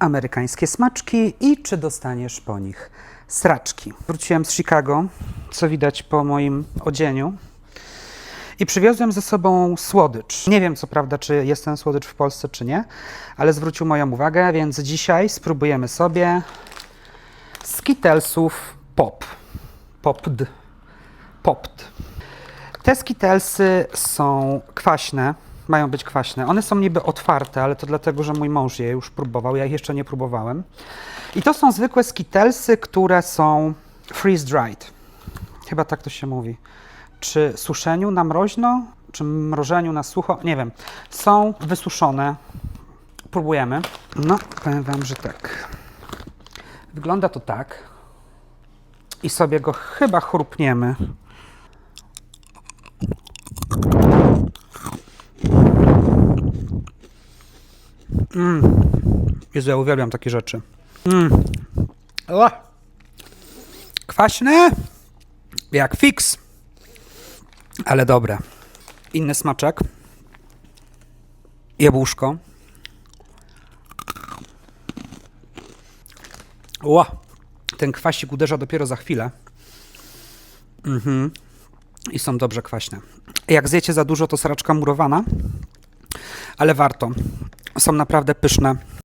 amerykańskie smaczki i czy dostaniesz po nich sraczki. Wróciłem z Chicago, co widać po moim odzieniu. I przywiozłem ze sobą słodycz. Nie wiem co prawda, czy jest ten słodycz w Polsce, czy nie, ale zwrócił moją uwagę, więc dzisiaj spróbujemy sobie Skittlesów Pop. Popd. Popd. Te skittlesy są kwaśne, mają być kwaśne. One są niby otwarte, ale to dlatego, że mój mąż je już próbował, ja ich jeszcze nie próbowałem. I to są zwykłe skittlesy, które są freeze-dried. Chyba tak to się mówi. Czy suszeniu na mroźno, czy mrożeniu na sucho, nie wiem. Są wysuszone. Próbujemy. No, powiem wam, że tak. Wygląda to tak. I sobie go chyba chrupniemy. Jezu, ja uwielbiam takie rzeczy. Mm. O! Kwaśne, jak fix, ale dobre. Inny smaczek. Jabłuszko. Ła! Ten kwasik uderza dopiero za chwilę. Mhm. I są dobrze kwaśne. Jak zjecie za dużo, to sraczka murowana, ale warto. Są naprawdę pyszne.